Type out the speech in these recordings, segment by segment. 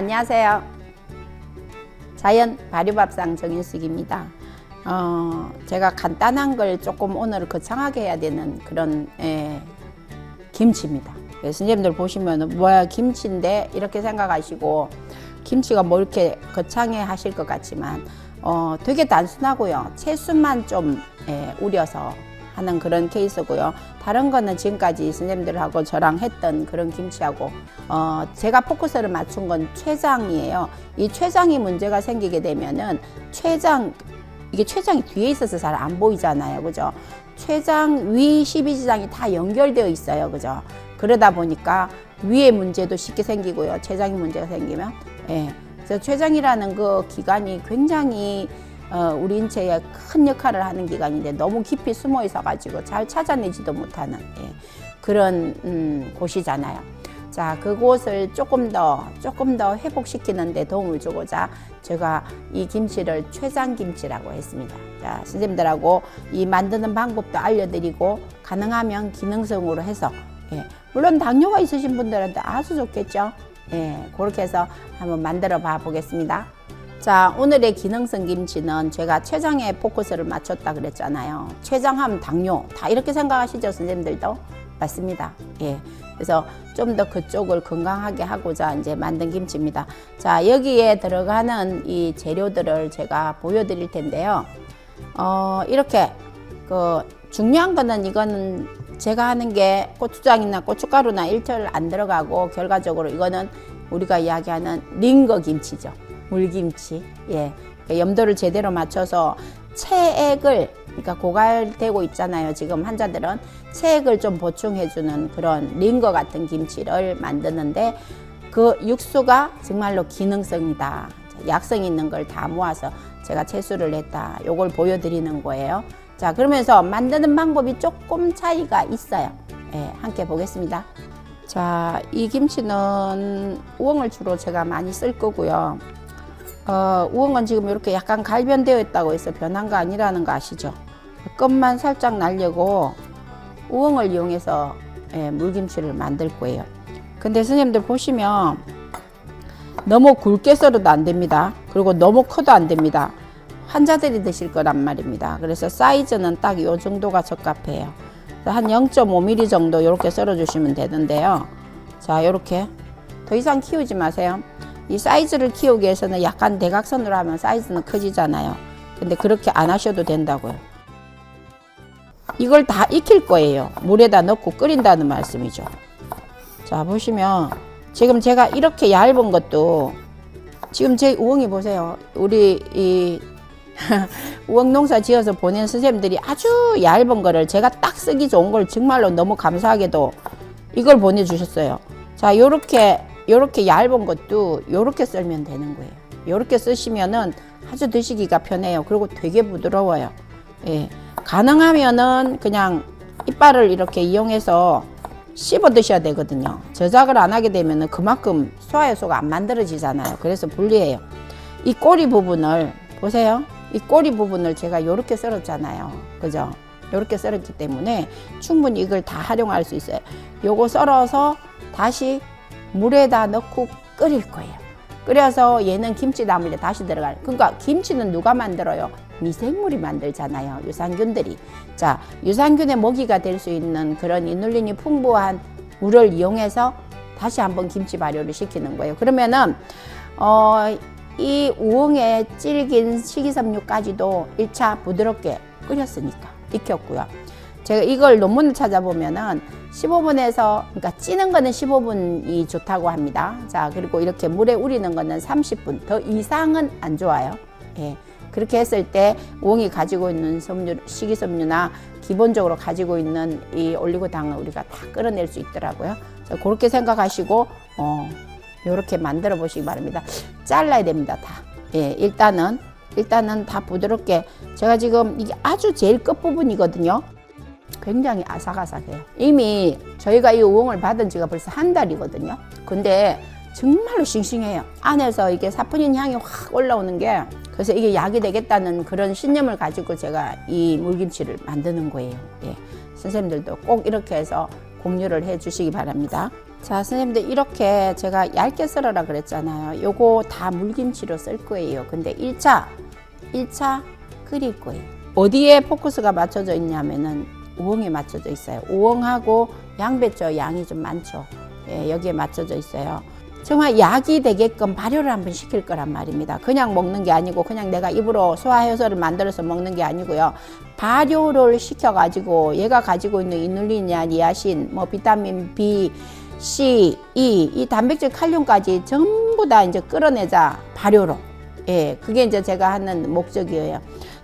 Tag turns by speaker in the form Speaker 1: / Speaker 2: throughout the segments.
Speaker 1: 안녕하세요. 자연 발효밥상 정인숙입니다. 어, 제가 간단한 걸 조금 오늘 거창하게 해야 되는 그런 예, 김치입니다. 예, 선생님들 보시면 뭐야 김치인데 이렇게 생각하시고 김치가 뭐 이렇게 거창해 하실 것 같지만 어, 되게 단순하고요. 채수만 좀 예, 우려서 하는 그런 케이스고요. 다른 거는 지금까지 선생님들하고 저랑 했던 그런 김치하고 어, 제가 포커스를 맞춘 건 췌장이에요. 이 췌장이 문제가 생기게 되면은 췌장 이게 췌장이 뒤에 있어서 잘 안 보이잖아요. 그죠? 췌장 위 12지장이 다 연결되어 있어요. 그죠? 그러다 보니까 위에 문제도 쉽게 생기고요. 췌장이 문제가 생기면 예. 그래서 췌장이라는 그 기관이 굉장히 어, 우리 인체에 큰 역할을 하는 기관인데 너무 깊이 숨어 있어 가지고 잘 찾아내지도 못하는 예, 그런 음, 곳이잖아요. 자, 그곳을 조금 더 조금 더 회복시키는 데 도움을 주고자 제가 이 김치를 췌장 김치라고 했습니다. 자, 선생님들하고 이 만드는 방법도 알려드리고 가능하면 기능성으로 해서 예, 물론 당뇨가 있으신 분들한테 아주 좋겠죠. 예, 그렇게 해서 한번 만들어 봐 보겠습니다. 자, 오늘의 기능성 김치는 제가 췌장에 포커스를 맞췄다 그랬잖아요. 췌장하면 당뇨. 다 이렇게 생각하시죠, 선생님들도? 맞습니다. 예. 그래서 좀 더 그쪽을 건강하게 하고자 이제 만든 김치입니다. 자, 여기에 들어가는 이 재료들을 제가 보여드릴 텐데요. 어, 이렇게 그 중요한 거는 이거는 제가 하는 게 고추장이나 고춧가루나 일절 안 들어가고 결과적으로 이거는 우리가 이야기하는 링거 김치죠. 물김치. 예. 그 염도를 제대로 맞춰서 체액을 그러니까 고갈되고 있잖아요. 지금 환자들은 체액을 좀 보충해주는 그런 링거 같은 김치를 만드는데 그 육수가 정말로 기능성이다. 약성 있는 걸 다 모아서 제가 채수를 냈다. 요걸 보여드리는 거예요. 자, 그러면서 만드는 방법이 조금 차이가 있어요. 예, 함께 보겠습니다. 자, 이 김치는 우엉을 주로 제가 많이 쓸 거고요. 어, 우엉은 지금 이렇게 약간 갈변되어 있다고 해서 변한 거 아니라는 거 아시죠? 끝만 살짝 날려고 우엉을 이용해서 예, 물김치를 만들 거예요. 근데 선생님들 보시면 너무 굵게 썰어도 안 됩니다. 그리고 너무 커도 안 됩니다. 환자들이 드실 거란 말입니다. 그래서 사이즈는 딱 이 정도가 적합해요. 한 0.5mm 정도 이렇게 썰어 주시면 되는데요. 자, 이렇게 더 이상 키우지 마세요. 이 사이즈를 키우기 위해서는 약간 대각선으로 하면 사이즈는 커지잖아요. 근데 그렇게 안 하셔도 된다고요. 이걸 다 익힐 거예요. 물에다 넣고 끓인다는 말씀이죠. 자, 보시면 지금 제가 이렇게 얇은 것도 지금 제 우엉이 보세요. 우리 이 우엉 농사 지어서 보낸 선생님들이 아주 얇은 거를 제가 딱 쓰기 좋은 걸 정말로 너무 감사하게도 이걸 보내주셨어요. 자, 요렇게 요렇게 얇은 것도 요렇게 썰면 되는 거예요. 요렇게 쓰시면은 아주 드시기가 편해요. 그리고 되게 부드러워요. 예. 가능하면은 그냥 이빨을 이렇게 이용해서 씹어 드셔야 되거든요. 저작을 안 하게 되면은 그만큼 소화효소가 안 만들어지잖아요. 그래서 불리해요. 이 꼬리 부분을 보세요. 이 꼬리 부분을 제가 요렇게 썰었잖아요. 그죠? 요렇게 썰었기 때문에 충분히 이걸 다 활용할 수 있어요. 요거 썰어서 다시 물에다 넣고 끓일 거예요. 끓여서 얘는 김치 나물에 다시 들어갈. 그러니까 김치는 누가 만들어요? 미생물이 만들잖아요. 유산균들이. 자, 유산균의 먹이가 될 수 있는 그런 이눌린이 풍부한 물을 이용해서 다시 한번 김치 발효를 시키는 거예요. 그러면은 어, 이 우엉의 질긴 식이섬유까지도 1차 부드럽게 끓였으니까 익혔고요. 제가 이걸 논문을 찾아보면은 15분에서 그러니까 찌는 거는 15분이 좋다고 합니다. 자, 그리고 이렇게 물에 우리는 거는 30분. 더 이상은 안 좋아요. 예. 그렇게 했을 때 우엉이 가지고 있는 섬유, 식이섬유나 기본적으로 가지고 있는 이 올리고당을 우리가 다 끌어낼 수 있더라고요. 그래서 그렇게 생각하시고 어, 이렇게 만들어 보시기 바랍니다. 잘라야 됩니다, 다. 예, 일단은 일단은 다 부드럽게 제가 지금 이게 아주 제일 끝 부분이거든요. 굉장히 아삭아삭해요. 이미 저희가 이 우엉을 받은 지가 벌써 한 달이거든요. 근데 정말로 싱싱해요. 안에서 이게 사포닌 향이 확 올라오는 게 그래서 이게 약이 되겠다는 그런 신념을 가지고 제가 이 물김치를 만드는 거예요. 예. 선생님들도 꼭 이렇게 해서 공유를 해 주시기 바랍니다. 자, 선생님들 이렇게 제가 얇게 썰어라 그랬잖아요. 요거 다 물김치로 쓸 거예요. 근데 1차, 1차 끓일 거예요. 어디에 포커스가 맞춰져 있냐면은 우엉에 맞춰져 있어요. 우엉하고 양배추 양이 좀 많죠. 예, 여기에 맞춰져 있어요. 정말 약이 되게끔 발효를 한번 시킬 거란 말입니다. 그냥 먹는 게 아니고 그냥 내가 입으로 소화효소를 만들어서 먹는 게 아니고요. 발효를 시켜가지고 얘가 가지고 있는 이눌린이나 니아신, 뭐 비타민 B, C, E, 이 단백질, 칼륨까지 전부 다 이제 끌어내자 발효로. 예, 그게 이제 제가 하는 목적이에요.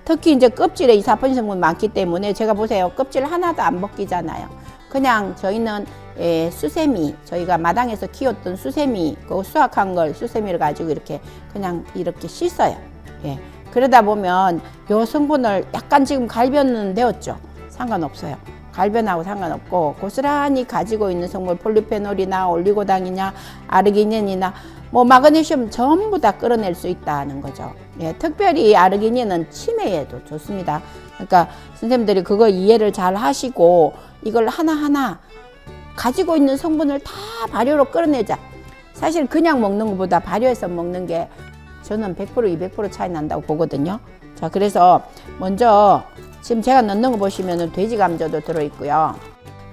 Speaker 1: 특히 이제 껍질에 이사폰 성분 많기 때문에 제가 보세요. 껍질 하나도 안 벗기잖아요. 그냥 저희는 예, 수세미 저희가 마당에서 키웠던 수세미 그 수확한 걸 수세미를 가지고 이렇게 그냥 이렇게 씻어요. 예. 그러다 보면 요 성분을 약간 지금 갈변은 되었죠. 상관없어요. 갈변하고 상관없고 고스란히 가지고 있는 성분 폴리페놀이나 올리고당이냐 아르기닌이나 뭐 마그네슘 전부 다 끌어낼 수 있다는 거죠. 예, 특별히 아르기닌은 치매에도 좋습니다. 그러니까 선생님들이 그거 이해를 잘 하시고 이걸 하나하나 가지고 있는 성분을 다 발효로 끌어내자. 사실 그냥 먹는 것보다 발효해서 먹는 게 저는 100% 200% 차이 난다고 보거든요. 자, 그래서 먼저 지금 제가 넣는 거 보시면은 돼지 감자도 들어 있고요.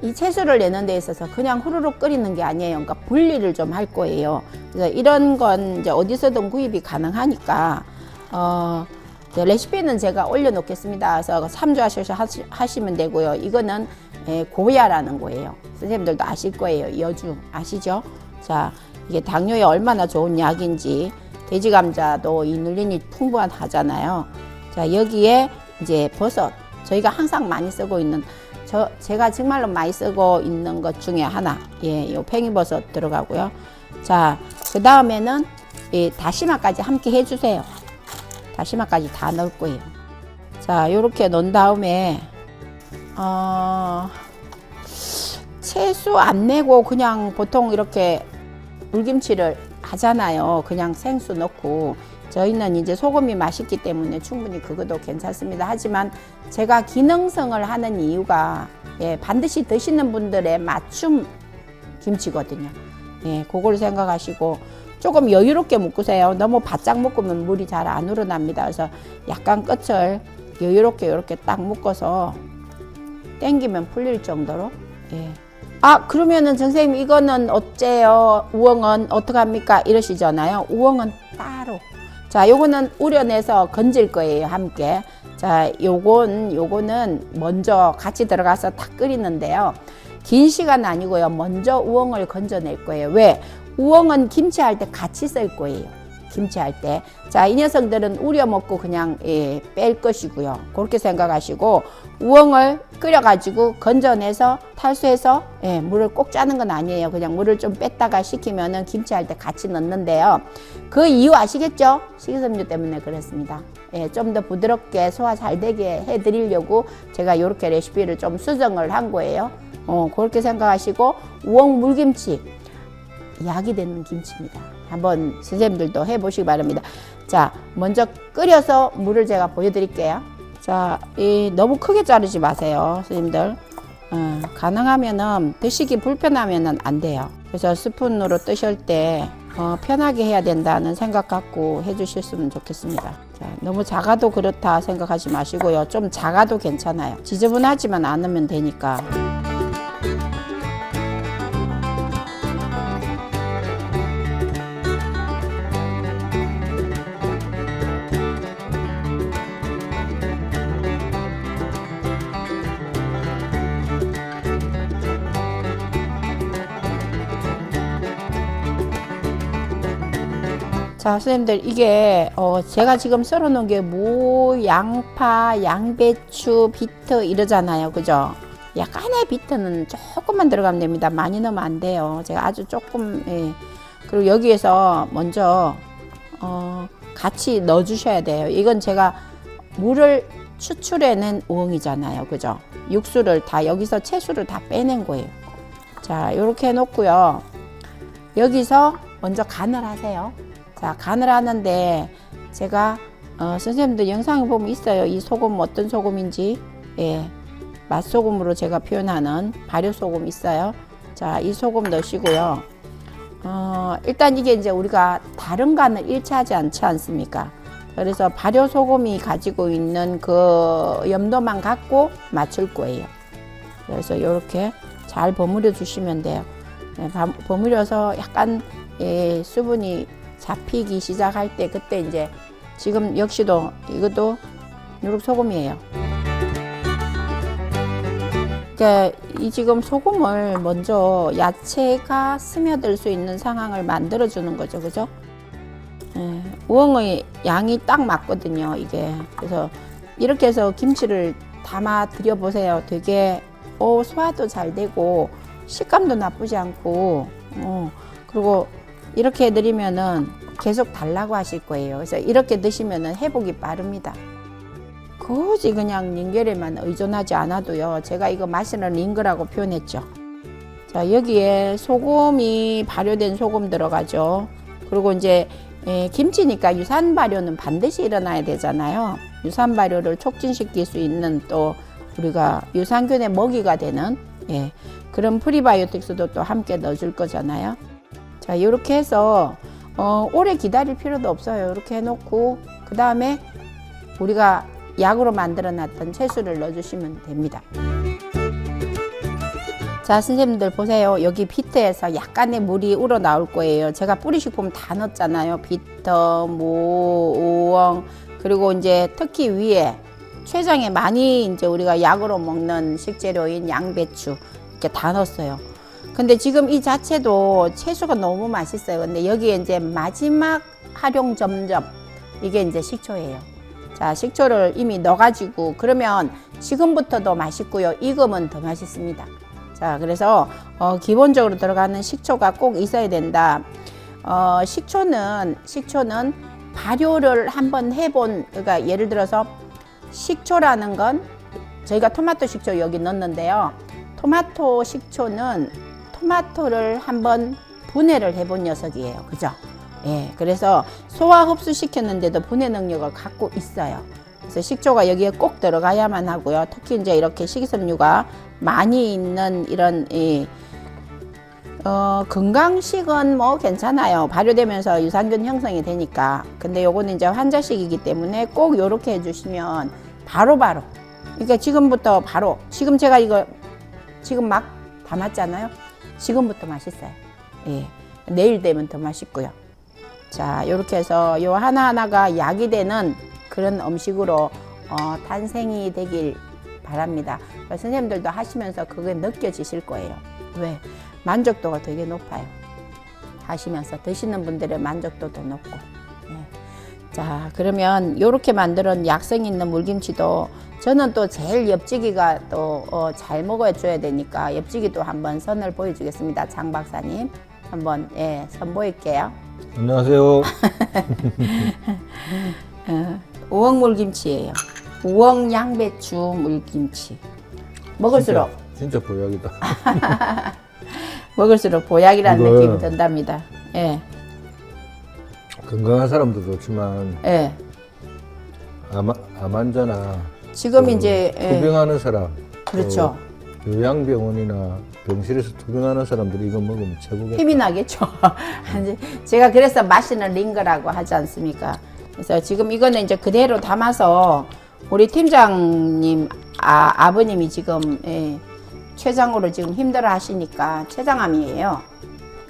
Speaker 1: 이 채소를 내는 데 있어서 그냥 후루룩 끓이는 게 아니에요. 그러니까 분리를 좀 할 거예요. 그래서 이런 건 이제 어디서든 구입이 가능하니까 어 레시피는 제가 올려놓겠습니다. 그래서 참조하셔서 하시- 하시면 되고요. 이거는 예, 고야라는 거예요. 선생님들도 아실 거예요. 여주 아시죠? 자, 이게 당뇨에 얼마나 좋은 약인지 돼지 감자도 이눌린이 풍부하잖아요. 자, 여기에 이제 버섯 저희가 항상 많이 쓰고 있는 저 제가 정말로 많이 쓰고 있는 것 중에 하나 예, 요 팽이버섯 들어가고요. 자, 그 다음에는 이 다시마까지 함께 해주세요. 다시마까지 다 넣을 거예요. 자, 요렇게 넣은 다음에 어, 채수 안 내고 그냥 보통 이렇게 물김치를 하잖아요. 그냥 생수 넣고 저희는 이제 소금이 맛있기 때문에 충분히 그것도 괜찮습니다. 하지만 제가 기능성을 하는 이유가 예, 반드시 드시는 분들의 맞춤 김치거든요. 예, 그걸 생각하시고 조금 여유롭게 묶으세요. 너무 바짝 묶으면 물이 잘 안 우러납니다. 그래서 약간 끝을 여유롭게 이렇게 딱 묶어서 땡기면 풀릴 정도로 예. 아 그러면은 선생님 이거는 어째요 우엉은 어떡합니까 이러시잖아요 우엉은 따로 자 요거는 우려내서 건질 거예요 함께. 자 요건 요거는 먼저 같이 들어가서 탁 끓이는데요. 긴 시간 아니고요. 먼저 우엉을 건져낼 거예요. 왜? 우엉은 김치할 때 같이 쓸 거예요 김치할 때. 자, 이 녀석들은 우려 먹고 그냥 예, 뺄 것이고요. 그렇게 생각하시고 우엉을 끓여가지고 건져내서 탈수해서 예, 물을 꼭 짜는 건 아니에요. 그냥 물을 좀 뺐다가 식히면은 김치할 때 같이 넣는데요. 그 이유 아시겠죠? 식이섬유 때문에 그렇습니다. 예, 좀 더 부드럽게 소화 잘 되게 해드리려고 제가 이렇게 레시피를 좀 수정을 한 거예요. 어, 그렇게 생각하시고 우엉 물김치 약이 되는 김치입니다. 한번 선생님들도 해보시기 바랍니다. 자, 먼저 끓여서 물을 제가 보여드릴게요. 자, 이 너무 크게 자르지 마세요, 선생님들. 어, 가능하면은 드시기 불편하면은 안 돼요. 그래서 스푼으로 뜨실 때 어, 편하게 해야 된다는 생각 갖고 해주셨으면 좋겠습니다. 자, 너무 작아도 그렇다 생각하지 마시고요. 좀 작아도 괜찮아요. 지저분하지만 않으면 되니까. 자, 선생님들 이게 어, 제가 지금 썰어 놓은 게 무, 양파, 양배추, 비트 이러잖아요. 그죠? 약간의 비트는 조금만 들어가면 됩니다. 많이 넣으면 안 돼요. 제가 아주 조금 예. 그리고 여기에서 먼저 어, 같이 넣어 주셔야 돼요. 이건 제가 물을 추출해낸 우엉이잖아요. 그죠? 육수를 다 여기서 채수를 다 빼낸 거예요. 자, 이렇게 해 놓고요. 여기서 먼저 간을 하세요. 자, 간을 하는데 제가 어, 선생님들 영상에 보면 있어요. 이 소금 어떤 소금인지. 예. 맛소금으로 제가 표현하는 발효소금 있어요. 자, 이 소금 넣으시고요. 어, 일단 이게 이제 우리가 다른 간을 일치하지 않지 않습니까? 그래서 발효 소금이 가지고 있는 그 염도만 갖고 맞출 거예요. 그래서 이렇게 잘 버무려 주시면 돼요. 네, 바- 버무려서 약간 예, 수분이 잡히기 시작할 때 그때 이제 지금 역시도 이것도 누룩 소금이에요. 이 지금 소금을 먼저 야채가 스며들 수 있는 상황을 만들어 주는 거죠, 그죠? 예, 우엉의 양이 딱 맞거든요, 이게. 그래서 이렇게 해서 김치를 담아 드려 보세요. 되게 어, 소화도 잘 되고 식감도 나쁘지 않고 어, 그리고 이렇게 해드리면은 계속 달라고 하실 거예요. 그래서 이렇게 드시면은 회복이 빠릅니다. 굳이 그냥 링겔에만 의존하지 않아도요. 제가 이거 마시는 링거라고 표현했죠. 자 여기에 소금이 발효된 소금 들어가죠. 그리고 이제 예, 김치니까 유산 발효는 반드시 일어나야 되잖아요. 유산 발효를 촉진시킬 수 있는 또 우리가 유산균의 먹이가 되는 예, 그런 프리바이오틱스도 또 함께 넣어줄 거잖아요. 자 이렇게 해서 어, 오래 기다릴 필요도 없어요. 이렇게 해놓고 그 다음에 우리가 약으로 만들어 놨던 채소를 넣어주시면 됩니다. 자, 선생님들 보세요. 여기 비트에서 약간의 물이 우러 나올 거예요. 제가 뿌리식품 다 넣었잖아요. 비트, 무, 우엉, 그리고 이제 특히 위에 췌장에 많이 이제 우리가 약으로 먹는 식재료인 양배추 이렇게 다 넣었어요. 근데 지금 이 자체도 채소가 너무 맛있어요. 근데 여기에 이제 마지막 활용 점점 이게 이제 식초예요. 자, 식초를 이미 넣어가지고 그러면 지금부터도 맛있고요. 익으면 더 맛있습니다. 자, 그래서 어, 기본적으로 들어가는 식초가 꼭 있어야 된다. 어, 식초는 식초는 발효를 한번 해본 그러니까 예를 들어서 식초라는 건 저희가 토마토 식초 여기 넣었는데요. 토마토 식초는 토마토를 한번 분해를 해본 녀석이에요. 그죠? 예, 그래서 소화 흡수 시켰는데도 분해 능력을 갖고 있어요. 그래서 식초가 여기에 꼭 들어가야만 하고요. 특히 이제 이렇게 식이섬유가 많이 있는 이런 이 어, 건강식은 뭐 괜찮아요. 발효되면서 유산균 형성이 되니까. 근데 요거는 이제 환자식이기 때문에 꼭 요렇게 해주시면 바로바로. 그러니까 지금부터 바로. 지금 제가 이거 지금 막 담았잖아요. 지금부터 맛있어요. 예. 내일 되면 더 맛있고요. 자, 요렇게 해서 요 하나하나가 약이 되는 그런 음식으로 어, 탄생이 되길 바랍니다. 선생님들도 하시면서 그게 느껴지실 거예요. 왜? 만족도가 되게 높아요. 하시면서 드시는 분들의 만족도도 높고. 예. 자, 그러면 요렇게 만드는 약성 있는 물김치도 저는 또 제일 옆지기가 또잘 먹어 줘야 되니까 옆지기도 한번 선을 보여주겠습니다. 장 박사님. 한번 예, 선보일게요.
Speaker 2: 안녕하세요.
Speaker 1: 어, 우엉 물김치예요. 우엉 양배추 물김치. 먹을수록
Speaker 2: 진짜, 진짜 보약이다.
Speaker 1: 먹을수록 보약이라는 느낌이 든답니다. 예,
Speaker 2: 건강한 사람도 좋지만
Speaker 1: 예.
Speaker 2: 암, 암 환자나
Speaker 1: 지금
Speaker 2: 또
Speaker 1: 이제 예,
Speaker 2: 투병하는 사람,
Speaker 1: 그렇죠.
Speaker 2: 또 요양병원이나 병실에서 투병하는 사람들이 이거 먹으면 최고겠다.
Speaker 1: 힘이 나겠죠. 이제 제가 그래서 마시는 링거라고 하지 않습니까? 그래서 지금 이거는 이제 그대로 담아서 우리 팀장님 아, 아버님이 지금 예, 췌장으로 지금 힘들어 하시니까 췌장암이에요.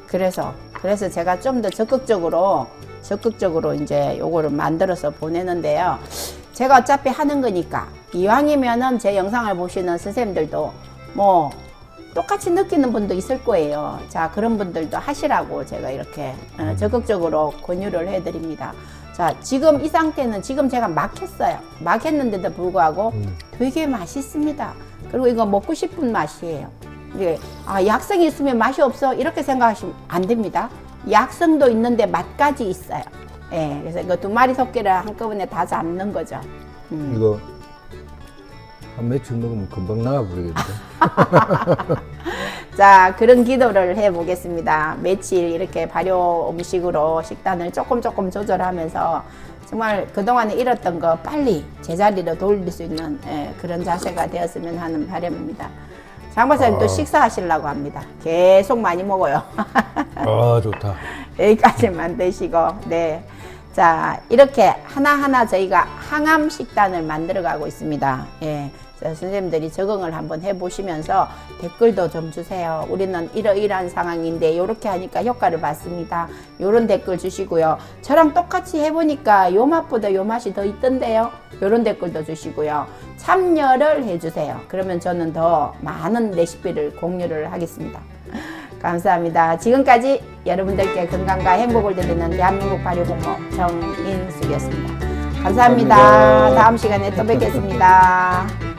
Speaker 1: 그래서 그래서 제가 좀 더 적극적으로 적극적으로 이제 요거를 만들어서 보내는데요. 제가 어차피 하는 거니까 이왕이면은 제 영상을 보시는 선생님들도 뭐 똑같이 느끼는 분도 있을 거예요. 자, 그런 분들도 하시라고 제가 이렇게 어, 적극적으로 권유를 해드립니다. 자, 지금 이 상태는 지금 제가 막 했어요. 막 했는데도 불구하고
Speaker 2: 음.
Speaker 1: 되게 맛있습니다. 그리고 이거 먹고 싶은 맛이에요. 이게 아, 약성이 있으면 맛이 없어 이렇게 생각하시면 안 됩니다. 약성도 있는데 맛까지 있어요. 예, 그래서 이거 두 마리 토끼를 한꺼번에 다 잡는 거죠. 음.
Speaker 2: 이거 한 며칠 먹으면 금방 나와버리겠다.
Speaker 1: 자, 그런 기도를 해 보겠습니다. 며칠 이렇게 발효 음식으로 식단을 조금 조금 조절하면서 정말 그동안에 잃었던 거 빨리 제자리로 돌릴 수 있는 예, 그런 자세가 되었으면 하는 바람입니다. 장 박사님 또
Speaker 2: 아.
Speaker 1: 식사하시려고 합니다. 계속 많이 먹어요.
Speaker 2: 아 좋다.
Speaker 1: 여기까지만 드시고 네. 자 이렇게 하나하나 저희가 항암 식단을 만들어 가고 있습니다. 예. 자, 선생님들이 적응을 한번 해보시면서 댓글도 좀 주세요. 우리는 이러이러한 상황인데 이렇게 하니까 효과를 봤습니다. 이런 댓글 주시고요. 저랑 똑같이 해보니까 요 맛보다 요 맛이 더 있던데요. 이런 댓글도 주시고요. 참여를 해주세요. 그러면 저는 더 많은 레시피를 공유를 하겠습니다. 감사합니다. 지금까지 여러분들께 건강과 행복을 드리는 대한민국 발효공모 정인숙이었습니다. 감사합니다.
Speaker 2: 감사합니다.
Speaker 1: 다음 시간에 또 뵙겠습니다.